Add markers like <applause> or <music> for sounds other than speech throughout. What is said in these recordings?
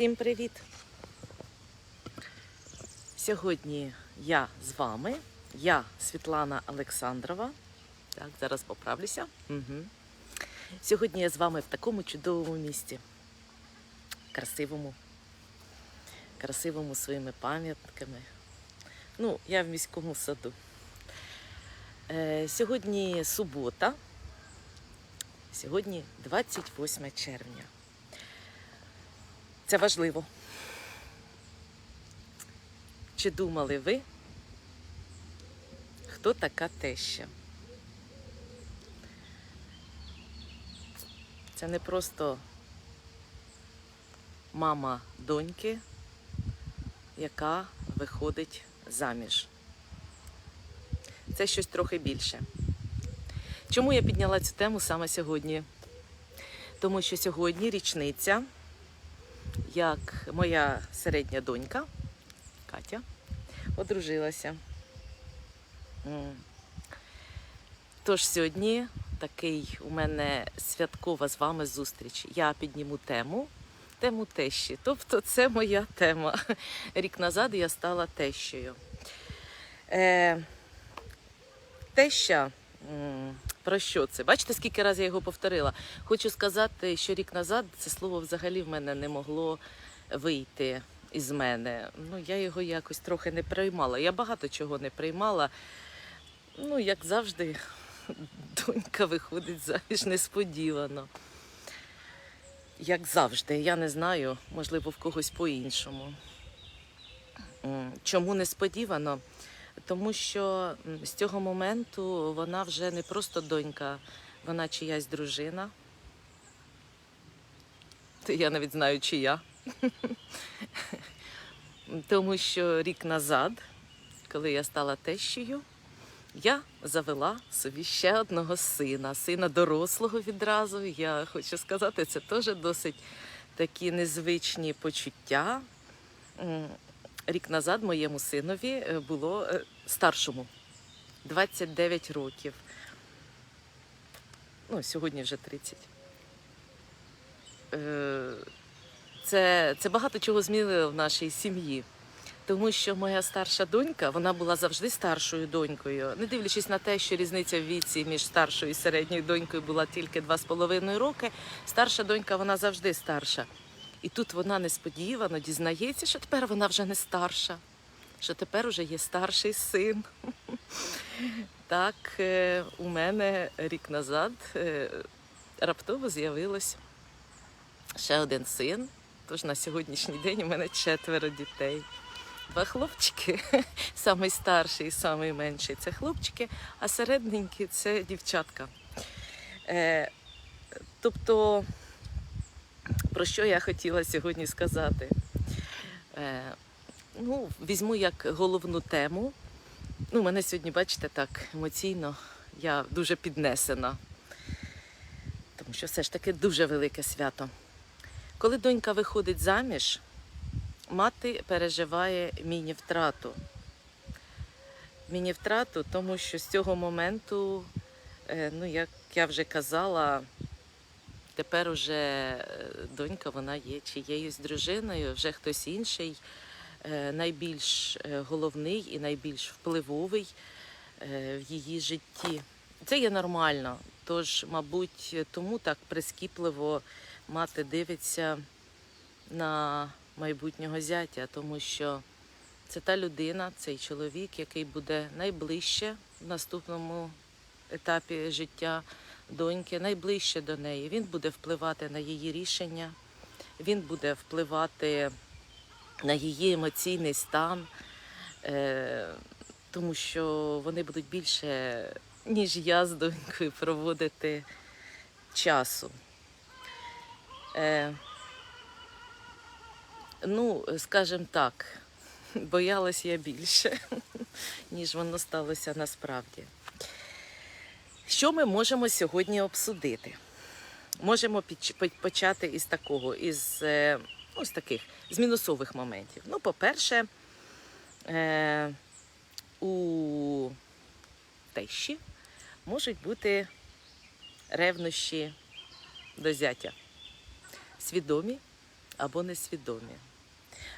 Всім привіт! Сьогодні я з вами, я Світлана Олександрова. Так, зараз поправлюся. Угу. Сьогодні я з вами в такому чудовому місті. Красивому. Красивому своїми пам'ятками. Ну, я в міському саду. Е, сьогодні субота. Сьогодні 28 червня. Це важливо. Чи думали ви, хто така теща? Це не просто мама доньки, яка виходить заміж. Це щось трохи більше. Чому я підняла цю тему саме сьогодні? Тому що сьогодні річниця як моя середня донька Катя одружилася. Тож сьогодні такий у мене святкова з вами зустріч. Я підніму тему, тему тещі. Тобто це моя тема. <laughs> Рік назад я стала тещею. Е, теща. Про що це? Бачите, скільки разів я його повторила. Хочу сказати, що рік назад це слово взагалі в мене не могло вийти із мене. Ну, я його якось трохи не приймала. Я багато чого не приймала. Ну, як завжди, <laughs> донька виходить заміж несподівано. Як завжди, я не знаю, можливо, в когось по-іншому. Чому несподівано? Тому що з цього моменту вона вже не просто донька, вона чиясь дружина. Я навіть знаю, чия. <laughs> Тому що рік назад, коли я стала тещею, я завела собі ще одного сина, сина дорослого відразу. Я хочу сказати, це теж досить такі незвичні почуття. Рік назад моєму синові е, було е, старшому 29 років. Ну, сьогодні вже 30. Е, Це, це багато чого змінило в нашій сім'ї. Тому що моя старша донька, вона була завжди старшою донькою. Не дивлячись на те, що різниця в віці між старшою і середньою донькою була тільки 2,5 роки, старша донька вона завжди старша. І тут вона несподівано дізнається, що тепер вона вже не старша, що тепер вже є старший син. Так, е, у мене рік назад е, раптово з'явилось ще один син. Тож на сьогоднішній день у мене четверо дітей. Два хлопчики, <laughs> самий старший і самий менший це хлопчики, а середненькі це дівчатка. Е, тобто, про що я хотіла сьогодні сказати? Е, ну, візьму як головну тему. Ну, мене сьогодні, бачите, так емоційно, я дуже піднесена, тому що все ж таки дуже велике свято. Коли донька виходить заміж, мати переживає міні-втрату. Міні-втрату, тому що з цього моменту, е, ну, як я вже казала, тепер уже е, донька вона є чиєюсь дружиною, вже хтось інший, найбільш е, головний і найбільш впливовий е, в її житті. Це є нормально. Тож, мабуть, тому так прискіпливо мати дивиться на майбутнього зятя, тому що це та людина, цей чоловік, який буде найближче в наступному етапі життя доньки, найближче до неї. Він буде впливати на її рішення, він буде впливати на її емоційний стан, е, тому що вони будуть більше, ніж я з донькою, проводити часу. Е, ну, скажімо так, боялась я більше, <laughs> ніж воно сталося насправді. Що ми можемо сьогодні обсудити? Можемо почати із такого, із ну, таких з мінусових моментів. Ну, по-перше, е, у тещі можуть бути ревнощі до зятя. Свідомі або несвідомі.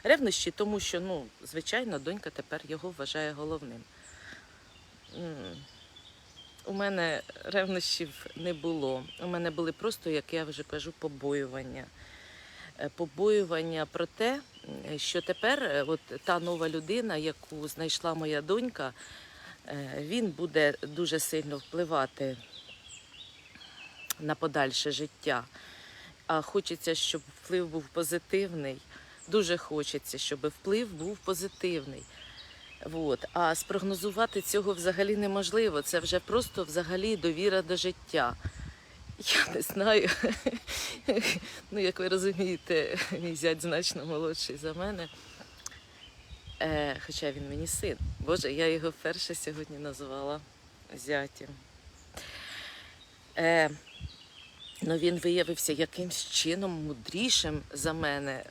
Ревнощі, тому що, ну, звичайно, донька тепер його вважає головним. У мене ревнощів не було. У мене були просто, як я вже кажу, побоювання. Е, Побоювання про те, що тепер е, от та нова людина, яку знайшла моя донька, е, він буде дуже сильно впливати на подальше життя. А хочеться, щоб вплив був позитивний. Дуже хочеться, щоб вплив був позитивний. От. А спрогнозувати цього взагалі неможливо. Це вже просто взагалі довіра до життя. Я не знаю. ну, як ви розумієте, мій зять значно молодший за мене. Е, хоча він мені син. Боже, я його вперше сьогодні назвала зятем. Е, ну, він виявився якимсь чином мудрішим за мене,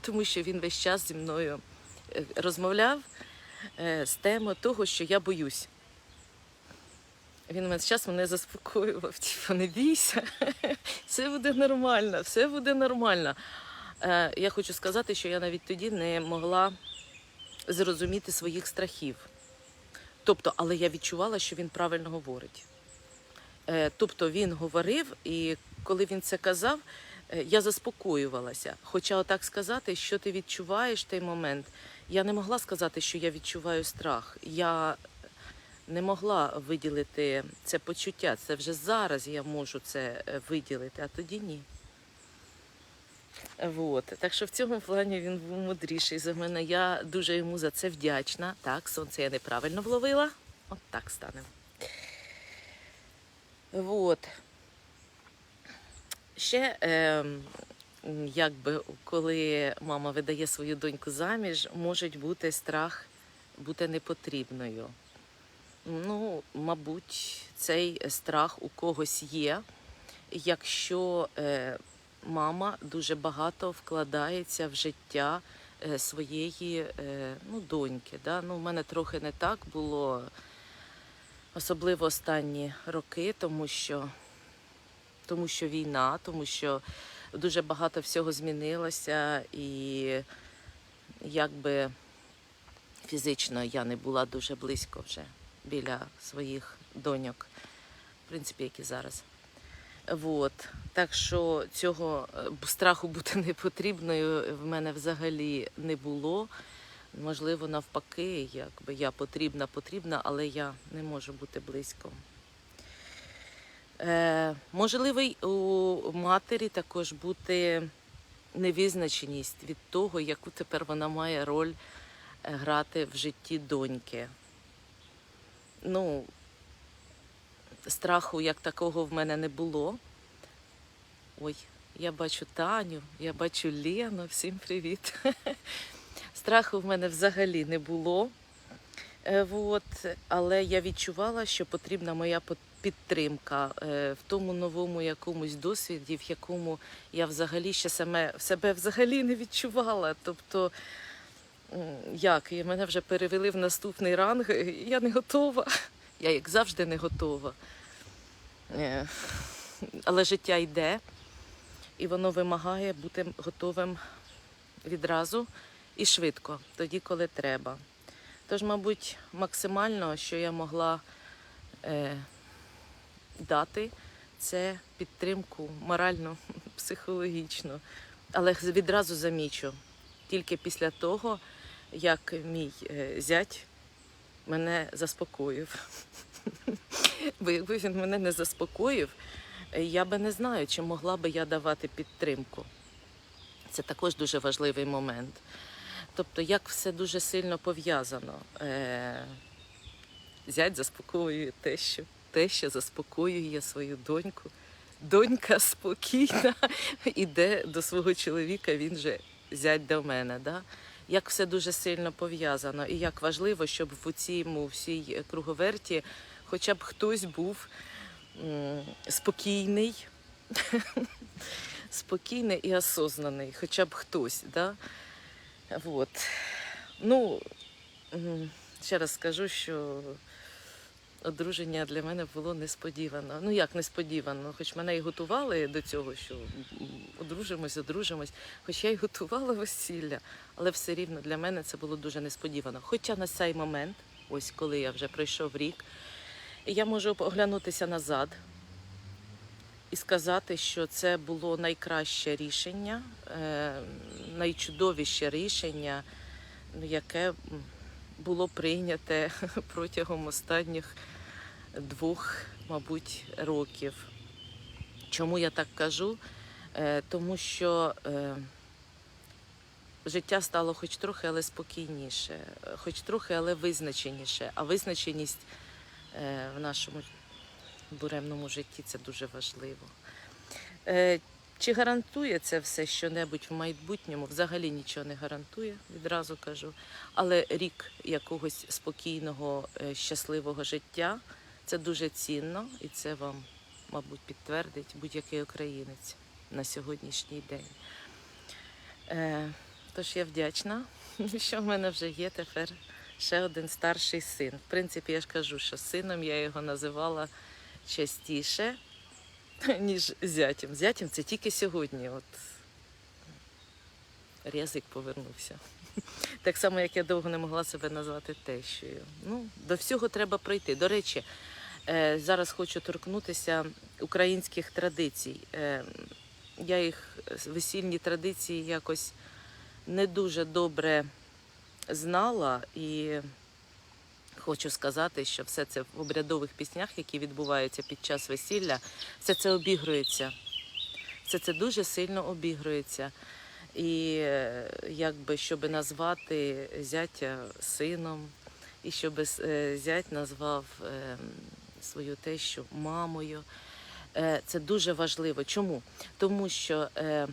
тому що він весь час зі мною е, розмовляв е, з теми того, що я боюсь. Він весь час мене заспокоював, <laughs> типу, не бійся, <laughs> все буде нормально, все буде нормально. Е, я хочу сказати, що я навіть тоді не могла зрозуміти своїх страхів. Тобто, але я відчувала, що він правильно говорить. Е, Тобто він говорив, і коли він це казав, е, я заспокоювалася. Хоча отак сказати, що ти відчуваєш в той момент, я не могла сказати, що я відчуваю страх. Я не могла виділити це почуття. Це вже зараз я можу це е, виділити, а тоді ні. Вот. Так що в цьому плані він був мудріший за мене. Я дуже йому за це вдячна. Так, сонце я неправильно вловила. От так стане. Вот. Ще, е, якби, коли мама видає свою доньку заміж, може бути страх бути непотрібною. Ну, мабуть, цей страх у когось є, якщо е, мама дуже багато вкладається в життя е, своєї е, ну, доньки. Да? Ну, у мене трохи не так було, особливо останні роки, тому що, тому що війна, тому що дуже багато всього змінилося, і якби фізично я не була дуже близько вже біля своїх доньок, в принципі, як і зараз. Вот. Так що цього е, страху бути <laughs> непотрібною в мене взагалі не було. Можливо, навпаки, якби я потрібна, потрібна, але я не можу бути близько. Е, можливо, й у матері також бути невизначеність від того, яку тепер вона має роль е, грати в житті доньки. Ну, страху як такого в мене не було. Ой, я бачу Таню, я бачу Лену, всім привіт. <laughs> Страху в мене взагалі не було. Е, Вот. Але я відчувала, що потрібна моя підтримка е, в тому новому якомусь досвіді, в якому я взагалі ще саме себе взагалі не відчувала. Тобто, як? І мене вже перевели в наступний ранг, я не готова. Я, як завжди, не готова. Е, Але життя йде, і воно вимагає бути готовим відразу і швидко, тоді, коли треба. Тож, мабуть, максимально, що я могла е, дати, це підтримку моральну, психологічну. Але відразу замічу, тільки після того, як мій е, зять мене заспокоїв. Бо якби він мене не заспокоїв, я би не знаю, чи могла би я давати підтримку. Це також дуже важливий момент. Тобто, як все дуже сильно пов'язано. Е, Зять заспокоює тещу, теща заспокоює свою доньку. Донька спокійна <laughs> іде до свого чоловіка, він же зять до мене. Да? Як все дуже сильно пов'язано, і як важливо, щоб в цьому всій круговерті хоча б хтось був спокійний, <laughs> спокійний і осознаний, хоча б хтось. Да? Вот. Ну, ще раз скажу, що одруження для мене було несподівано. Ну як несподівано, хоч мене і готували до цього, що одружимось, одружимось, хоч я й готувала весілля, але все рівно для мене це було дуже несподівано. Хоча на цей момент, ось коли я вже пройшов рік, я можу оглянутися назад і сказати, що це було найкраще рішення, е, найчудовіше рішення, ну, яке було прийняте <laughs> протягом останніх двох, мабуть, років. Чому я так кажу? Е, Тому що е, життя стало хоч трохи, але спокійніше, хоч трохи, але визначеніше. А визначеність е, в нашому буремному житті це дуже важливо. Чи гарантує це все що-небудь в майбутньому? Взагалі нічого не гарантує, відразу кажу. Але рік якогось спокійного, щасливого життя це дуже цінно, і це вам, мабуть, підтвердить будь-який українець на сьогоднішній день. Е, Тож я вдячна, <laughs> що в мене вже є тепер ще один старший син. В принципі, я ж кажу, що сином я його називала частіше, <laughs> ніж зятям. Зятям це тільки сьогодні. От Рязик повернувся. Так само, як я довго не могла себе назвати тещою. Ну, до всього треба пройти. До речі, зараз хочу торкнутися українських традицій. Е, Я їх е, весільні традиції якось не дуже добре знала і хочу сказати, що все це в обрядових піснях, які відбуваються під час весілля, все це обігрується. Все це дуже сильно обігрується. І е, якби щоб назвати зятя сином, і щоб е, зять назвав е, свою тещу мамою. Е, Це дуже важливо. Чому? Тому що е,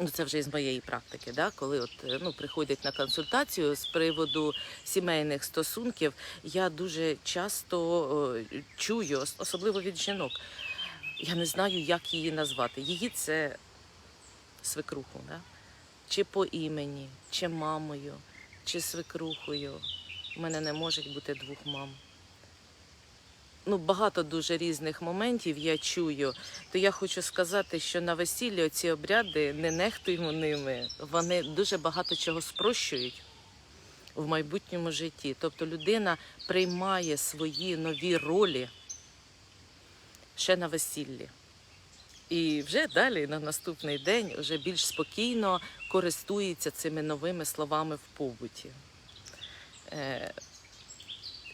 ну, це вже із моєї практики, да? коли от, е, ну, приходять на консультацію з приводу сімейних стосунків, я дуже часто чую, особливо від жінок, я не знаю, як її назвати. Її це свекруху, да? чи по імені, чи мамою, чи свекрухою. У мене не може бути двох мам. Ну, багато дуже різних моментів я чую. То я хочу сказати, що на весіллі ці обряди не нехтуємо ними. Вони дуже багато чого спрощують в майбутньому житті. Тобто людина приймає свої нові ролі ще на весіллі. І вже далі на наступний день вже більш спокійно користується цими новими словами в побуті.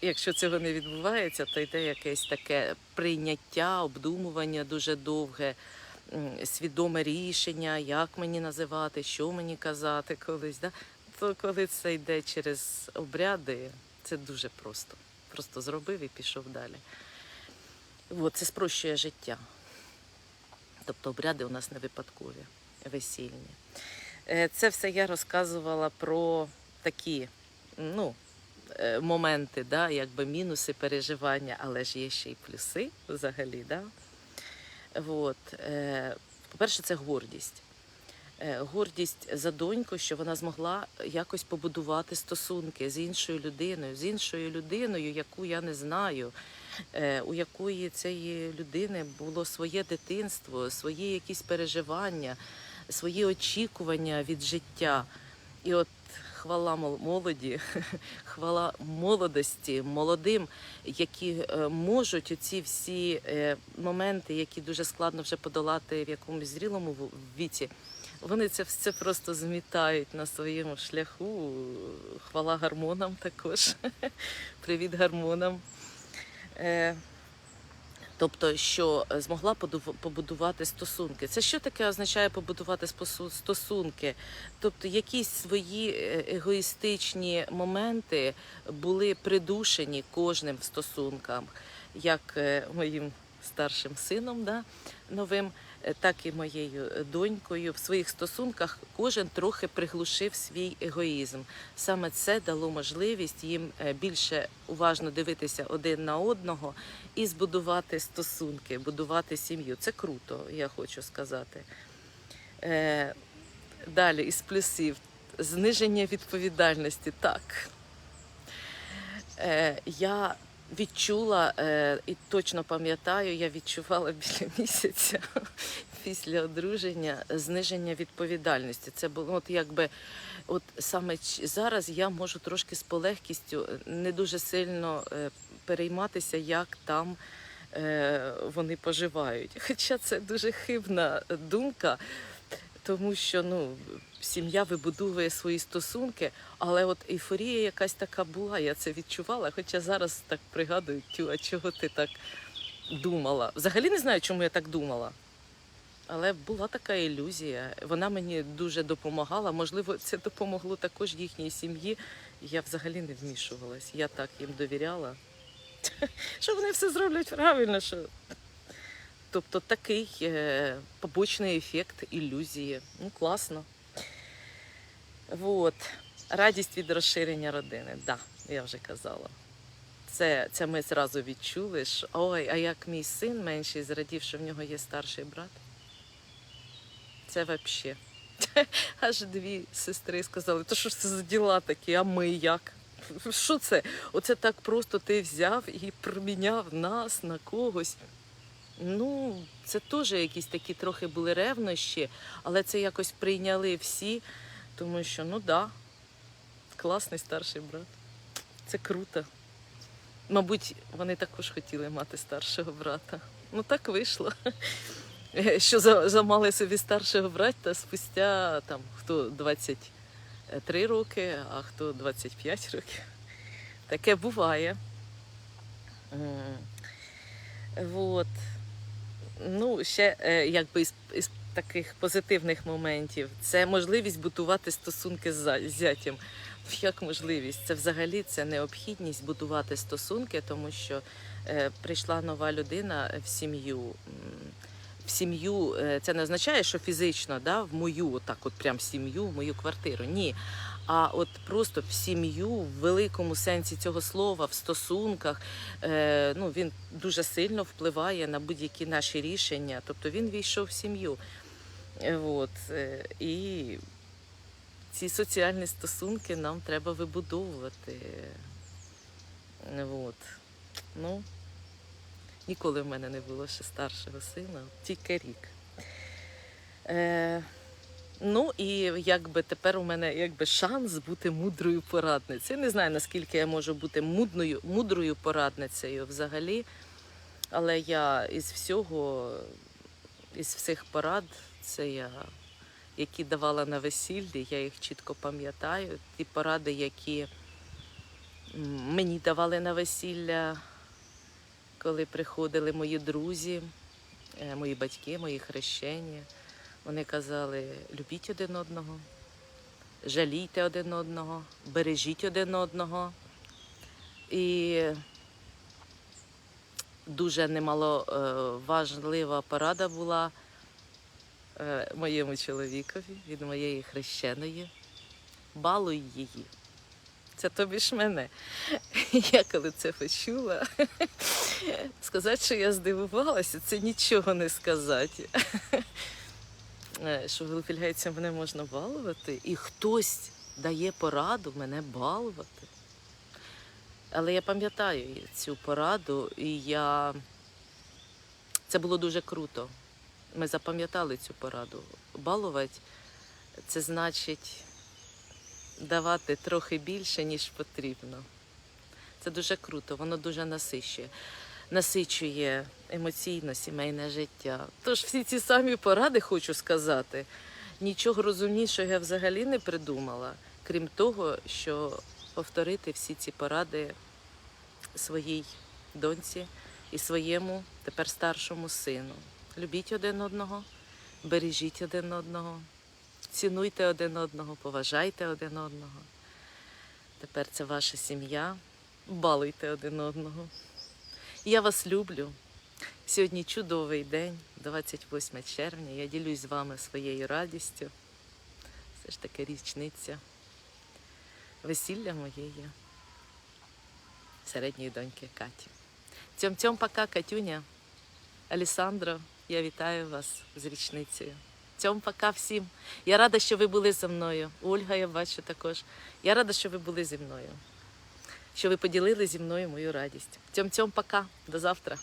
Якщо цього не відбувається, то йде якесь таке прийняття, обдумування дуже довге, свідоме рішення, як мені називати, що мені казати колись. Да? То коли це йде через обряди, це дуже просто. Просто зробив і пішов далі. От, це спрощує життя. Тобто обряди у нас не випадкові, весільні. Е, Це все я розказувала про такі ну, моменти, да, якби мінуси переживання, але ж є ще й плюси взагалі. Да? От. е, По-перше, це гордість. Е, Гордість за доньку, що вона змогла якось побудувати стосунки з іншою людиною, з іншою людиною, яку я не знаю, е, у якої цієї людини було своє дитинство, свої якісь переживання, свої очікування від життя. І от хвала мол- молоді, <laughs> хвала молодості, молодим, які е, можуть оці всі е, моменти, які дуже складно вже подолати в якомусь зрілому віці. Вони це все просто змітають на своєму шляху. Хвала гормонам також. <laughs> Привіт гормонам. Е, Тобто, що змогла подув- побудувати стосунки. Це що таке означає побудувати стосунки? Тобто, якісь свої е, егоїстичні моменти були придушені кожним в стосунках, як е, моїм старшим сином, да, новим, е, так і моєю е, донькою. В своїх стосунках кожен трохи приглушив свій егоїзм. Саме це дало можливість їм е, більше уважно дивитися один на одного і збудувати стосунки, будувати сім'ю. Це круто, я хочу сказати. Е, далі, із плюсів, зниження відповідальності. Так. Е, я відчула е, і точно пам'ятаю, я відчувала біля <laughs> місяця після одруження зниження відповідальності. Це було от якби. От саме зараз я можу трошки з полегкістю е, не дуже сильно е, перейматися, як там вони поживають. <laughs> Хоча це дуже хибна думка, тому що ну, сім'я вибудовує свої стосунки, але от ейфорія якась така була, я це відчувала. Хоча зараз так пригадую, тю, а чого ти так думала? Взагалі не знаю, чому я так думала. Але була така ілюзія. Вона мені дуже допомагала. Можливо, це допомогло також їхній сім'ї. Я взагалі не вмішувалась. Я так їм довіряла. <laughs> Що вони все зроблять правильно. Що... Тобто такий е, побочний ефект ілюзії. Ну, класно. Вот. Радість від розширення родини. Да, я вже казала. Це, це ми зразу відчули, що ой, а як мій син менший зрадів, що в нього є старший брат. Це взагалі. <laughs> Аж дві сестри сказали, то що ж це за діла такі, а ми як? Що це? Оце так просто ти взяв і проміняв нас на когось. Ну, це теж якісь такі трохи були ревнощі, але це якось прийняли всі, тому що, ну да, класний старший брат. Це круто. Мабуть, вони також хотіли мати старшого брата. Ну так вийшло. <laughs> Що замали собі старшого брата спустя там хто 23 роки, а хто 25 років. Таке буває. Вот. Ну, ще е, якби із, із таких позитивних моментів це можливість будувати стосунки з зятям. Як можливість? Це взагалі це необхідність будувати стосунки, тому що е, прийшла нова людина в сім'ю. В сім'ю е, це не означає, що фізично, да, в мою, отак, от прям сім'ю, в мою квартиру. Ні. А от просто в сім'ю, в великому сенсі цього слова, в стосунках, е, ну, він дуже сильно впливає на будь-які наші рішення. Тобто він війшов в сім'ю. Е, От, е, і ці соціальні стосунки нам треба вибудовувати. Е, От. Ну, ніколи в мене не було ще старшого сина, тільки рік. Ну і якби тепер у мене якби шанс бути мудрою порадницею. Не знаю, наскільки я можу бути мудрою, мудрою порадницею взагалі. Але я із всього, із всіх порад, це я, які давала на весіллі, я їх чітко пам'ятаю. Ті поради, які мені давали на весілля, коли приходили мої друзі, е, мої батьки, мої хрещені. Вони казали: любіть один одного, жалійте один одного, бережіть один одного. І дуже немало е, важлива порада була е, моєму чоловікові від моєї хрещеної. Балуй її. Це тобі ж мене. <laughs> Я коли це почула, <laughs> сказати, що я здивувалася, це нічого не сказати. <laughs> Е, Що виявляється, мене можна балувати, і хтось дає пораду мене балувати. Але я пам'ятаю цю пораду, і я це було дуже круто. Ми запам'ятали цю пораду. Балувати це значить давати трохи більше, ніж потрібно. Це дуже круто, воно дуже насичує. Насичує емоційно сімейне життя. Тож всі ці самі поради хочу сказати. Нічого розумнішого я взагалі не придумала, крім того, що повторити всі ці поради своїй доньці і своєму тепер старшому сину. Любіть один одного, бережіть один одного, цінуйте один одного, поважайте один одного. Тепер це ваша сім'я. Балуйте один одного. Я вас люблю. Сьогодні чудовий день, 28 червня. Я ділюсь з вами своєю радістю. Все ж таки річниця весілля моєї середньої доньки Каті. Цьом цьом пока, Катюня. Алісандро, я вітаю вас з річницею. Цьом пока всім. Я рада, що ви були зі мною. Ольга, я бачу також. Я рада, що ви були зі мною. Що ви поділили зі мною мою радість. Цьом-цьом, пока, до завтра.